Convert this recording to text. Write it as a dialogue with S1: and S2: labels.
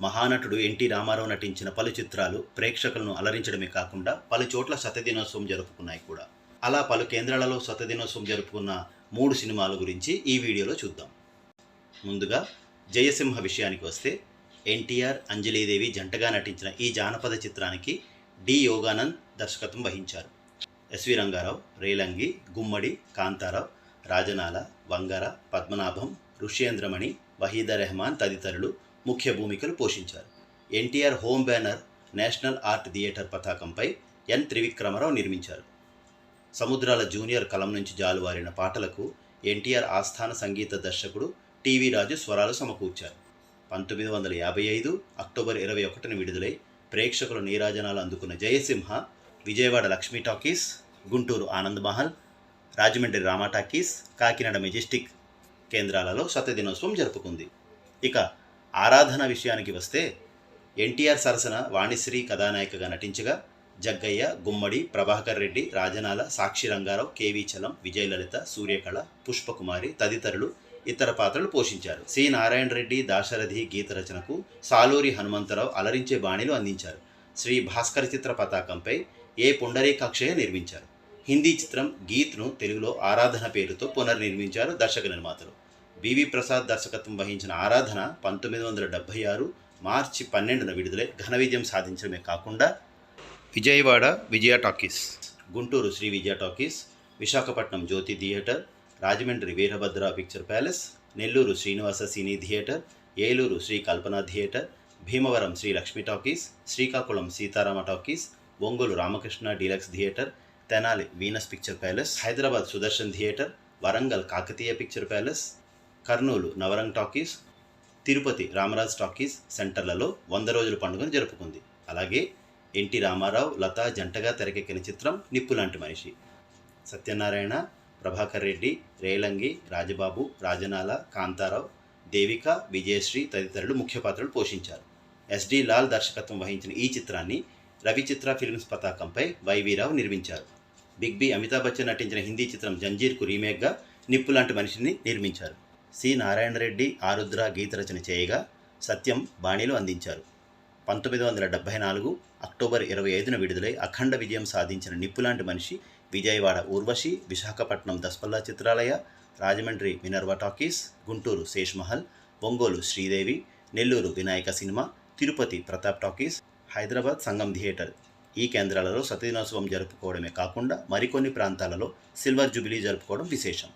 S1: మహానటుడు NT Ramarao నటించిన పలు చిత్రాలు ప్రేక్షకులను అలరించడమే కాకుండా పలు చోట్ల శతదినోత్సవం జరుపుకున్నాయి కూడా. అలా పలు కేంద్రాలలో శతదినోత్సవం జరుపుకున్న మూడు సినిమాల గురించి ఈ వీడియోలో చూద్దాం. ముందుగా జయసింహ విషయానికి వస్తే ఎన్టీఆర్ అంజలీదేవి జంటగా నటించిన ఈ జానపద చిత్రానికి డి. యోగానంద్ దర్శకత్వం వహించారు. ఎస్వి రంగారావు రేలంగి గుమ్మడి కాంతారావు రాజనాల వంగర పద్మనాభం ఋష్యేంద్రమణి వహీదా రెహమాన్ తదితరులు ముఖ్య భూమికలు పోషించారు. NTR home banner National Art Theatre పతాకంపై ఎన్. త్రివిక్రమరావు నిర్మించారు. సముద్రాల జూనియర్ కలం నుంచి జాలువారిన పాటలకు ఎన్టీఆర్ ఆస్థాన సంగీత దర్శకుడు టీవీ రాజు స్వరాలు సమకూర్చారు. పంతొమ్మిది వందల యాభై ఐదు అక్టోబర్ ఇరవై ఒకటిన విడుదలై ప్రేక్షకుల నీరాజనాలు అందుకున్న Jayasimha Vijayawada Lakshmi talkies Guntur Anand Mahal Rajahmundry Rama talkies Kakinada Majestic కేంద్రాలలో శతదినోత్సవం జరుపుకుంది. ఇక ఆరాధన విషయానికి వస్తే ఎన్టీఆర్ సరసన వాణిశ్రీ కథానాయికగా నటించగా జగ్గయ్య గుమ్మడి ప్రభాకర్ రెడ్డి రాజనాల సాక్షి రంగారావు కేవీ చలం విజయలలిత సూర్యకళ పుష్పకుమారి తదితరులు ఇతర పాత్రలు పోషించారు. సి. నారాయణ రెడ్డి దాశరథి గీత రచనకు సాలూరి హనుమంతరావు అలరించే బాణీలు అందించారు. శ్రీ భాస్కర్ చిత్ర పతాకంపై ఏ పుండరీకాక్షయ్య నిర్మించారు? హిందీ చిత్రం గీత్ను తెలుగులో ఆరాధన పేరుతో పునర్నిర్మించారు దర్శక నిర్మాతలు. బివి ప్రసాద్ దర్శకత్వం వహించిన ఆరాధన పంతొమ్మిది వందల డెబ్భై ఆరు మార్చి పన్నెండున విడుదలై ఘన విజయం సాధించడమే కాకుండా Vijayawada Vijaya talkies Guntur Shri Vijaya talkies Visakhapatnam Jyothi theatre Rajahmundry Veerabhadra picture palace Nellore Srinivasa cine theatre Eluru Shri Kalpana theatre Bhimavaram Shri Lakshmi talkies Srikakulam Seetharama talkies Ongole Ramakrishna deluxe theatre Tenali Venus picture palace Hyderabad Sudarshan theatre Warangal Kakatiya picture palace Kurnool Navrang talkies Tirupati Ramraj talkies సెంటర్లలో వంద రోజుల పండుగను జరుపుకుంది. అలాగే NT Ramarao Lata జంటగా తెరకెక్కిన చిత్రం నిప్పులాంటి మనిషి. సత్యనారాయణ ప్రభాకర్ రెడ్డి రేలంగి రాజబాబు రాజనాల కాంతారావు దేవిక విజయశ్రీ తదితరులు ముఖ్య పాత్రలు పోషించారు. ఎస్డి లాల్ దర్శకత్వం వహించిన ఈ చిత్రాన్ని రవిచిత్ర ఫిల్మ్స్ పతాకంపై వైవీరావు నిర్మించారు. బిగ్ బి అమితాబ్ బచ్చన్ నటించిన హిందీ చిత్రం జంజీర్కు రీమేక్గా నిప్పు లాంటి మనిషిని నిర్మించారు. సి. నారాయణ రెడ్డి ఆరుద్ర గీత రచన చేయగా సత్యం బాణీలు అందించారు. పంతొమ్మిది వందల డెబ్బై నాలుగు అక్టోబర్ ఇరవై ఐదున విడుదలై అఖండ విజయం సాధించిన నిప్పులాంటి మనిషి Vijayawada Urvashi Visakhapatnam Daspalla Chitralaya Rajahmundry Minerva talkies Guntur Sheshmahal Ongole Sridevi Nellore Vinayaka cinema Tirupati Pratap talkies Hyderabad Sangam theatre. ఈ కేంద్రాలలో సతదినోత్సవం జరుపుకోవడమే కాకుండా మరికొన్ని ప్రాంతాలలో సిల్వర్ జూబిలీ జరుపుకోవడం విశేషం.